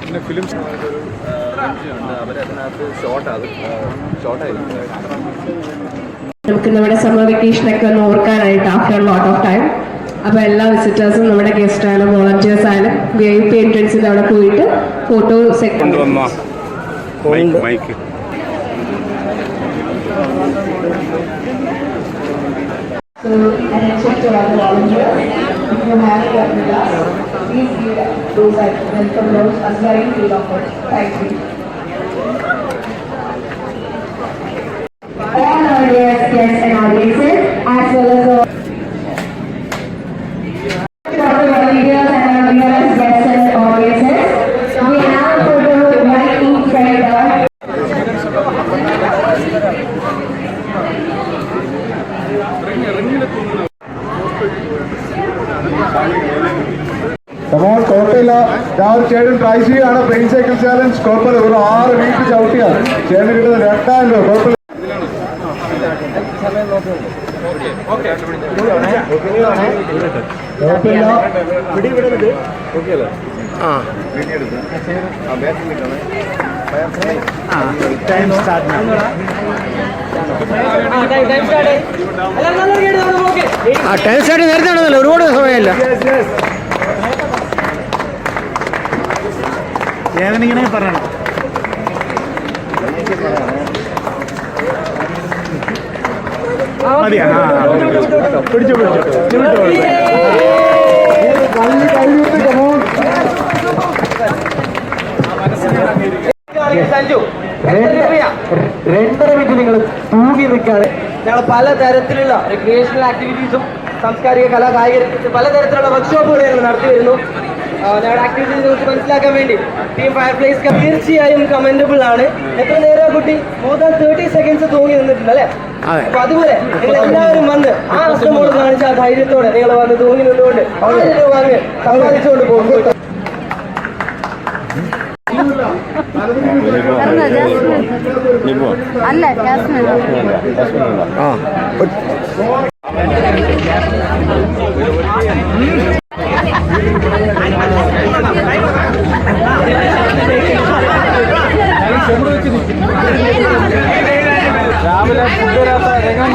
പിന്നെ ഫിലിം അവരതിനകത്ത് ഷോർട്ടായിരിക്കും നമുക്ക് നമ്മുടെ സമ്മർ വെക്കേഷനൊക്കെ ഒന്ന് ഓർക്കാനായിട്ട് ആഫ്റ്റർ ലോട്ട് ഓഫ് ടൈം അപ്പോൾ എല്ലാ വിസിറ്റേഴ്സും നമ്മുടെ ഗസ്റ്റ് ആയാലും വോളണ്ടിയേഴ്സ് ആയാലും വി ഐ പി എൻട്രൻസിന്റെ അവിടെ പോയിട്ട് photo second So, the. your hand to Admira. Please give those welcome notes as we are in field offered. Thank you. All our dear come on കുഴപ്പമില്ല ഒരു ചേട്ടൻ try ചെയ്യാണ് pain cycle challenge കുഴപ്പമില്ല. ഒരു ആറ് വീക്ക് ചവിട്ടിയാണ് ചേട്ടന് കിട്ടുന്നത് രണ്ടായിരം രൂപ. കുഴപ്പമില്ല. ആ ടൈം സ്റ്റാർട്ട് നേരത്തെ ആണെന്നല്ലോ? ഒരുപാട് സമയമില്ല. ചേട്ടനിങ്ങനെ പറയണം. രണ്ടര മിനിറ്റ് നിങ്ങൾ തൂങ്ങി നിൽക്കാതെ ഞങ്ങൾ പല തരത്തിലുള്ള റിക്രിയേഷണൽ ആക്ടിവിറ്റീസും സാംസ്കാരിക കലാ കായിക രംഗത്ത് പലതരത്തിലുള്ള വർക്ക്ഷോപ്പുകൾ ഞങ്ങൾ നടത്തി വരുന്നു. ഞങ്ങളുടെ ആക്ടിവിറ്റീസ് കുറിച്ച് മനസ്സിലാക്കാൻ വേണ്ടി ടീം ഫയർ പ്ലേസ് തീർച്ചയായും കമന്റബിൾ ആണ്. എത്ര നേരം കുട്ടി മോർ ദാൻ തേർട്ടി സെക്കൻഡ്സ് തൂങ്ങി നിന്നിട്ടുണ്ട് അല്ലേ? അപ്പൊ അതുപോലെ നിങ്ങൾ എല്ലാവരും വന്ന് ആ അഷ്ടമോട് കാണിച്ച ആ ധൈര്യത്തോടെ നിങ്ങൾ വന്ന് തൂങ്ങി നിന്നുകൊണ്ട് ആയിരം രൂപ അങ്ങ് സമ്പാദിച്ചുകൊണ്ട് പോകും അല്ല ആ. രാവിലെ ഫുഡ് തരാത്ത രംഗം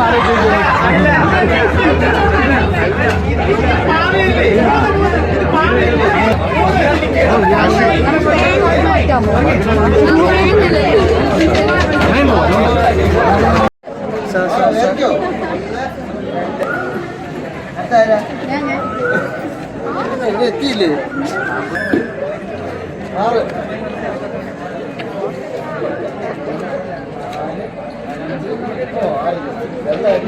എത്തിയില്ലേ? ആറ്. Evet.